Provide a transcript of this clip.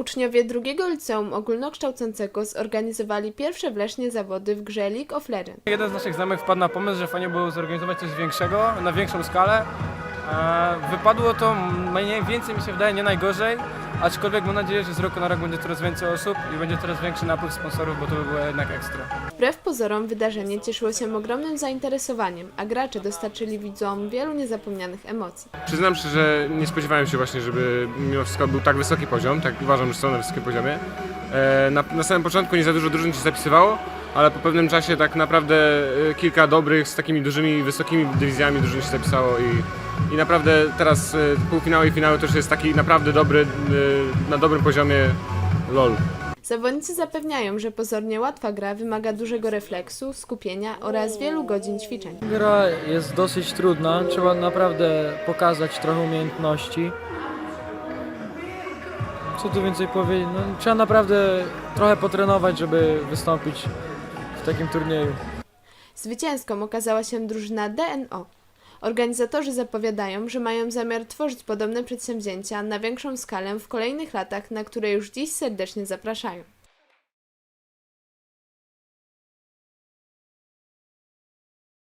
Uczniowie drugiego liceum ogólnokształcącego zorganizowali pierwsze w Lesznie zawody w grze League of Legends. Jeden z naszych znajomych wpadł na pomysł, że fajnie było zorganizować coś większego, na większą skalę. E, Wypadło to mniej więcej mi się wydaje nie najgorzej, aczkolwiek mam nadzieję, że z roku na rok będzie coraz więcej osób i będzie coraz większy napływ sponsorów, bo to by było jednak ekstra. Wbrew pozorom wydarzenie cieszyło się ogromnym zainteresowaniem, a gracze dostarczyli widzom wielu niezapomnianych emocji. Przyznam się, że nie spodziewałem się właśnie, żeby mimo wszystko był tak wysoki poziom, tak uważam, że są na wysokim poziomie. E, Na, na samym początku nie za dużo drużyn się zapisywało, ale po pewnym czasie tak naprawdę e, kilka dobrych z takimi dużymi, wysokimi dywizjami drużyn się zapisało i, i naprawdę teraz e, półfinały i finały to już jest taki naprawdę dobry, e, na dobrym poziomie LOL. Zawodnicy zapewniają, że pozornie łatwa gra wymaga dużego refleksu, skupienia oraz wielu godzin ćwiczeń. Gra jest dosyć trudna, trzeba naprawdę pokazać trochę umiejętności. Co tu więcej powiedzieć? No, trzeba naprawdę trochę potrenować, żeby wystąpić w takim turnieju. Zwycięską okazała się drużyna DNO. Organizatorzy zapowiadają, że mają zamiar tworzyć podobne przedsięwzięcia na większą skalę w kolejnych latach, na które już dziś serdecznie zapraszają.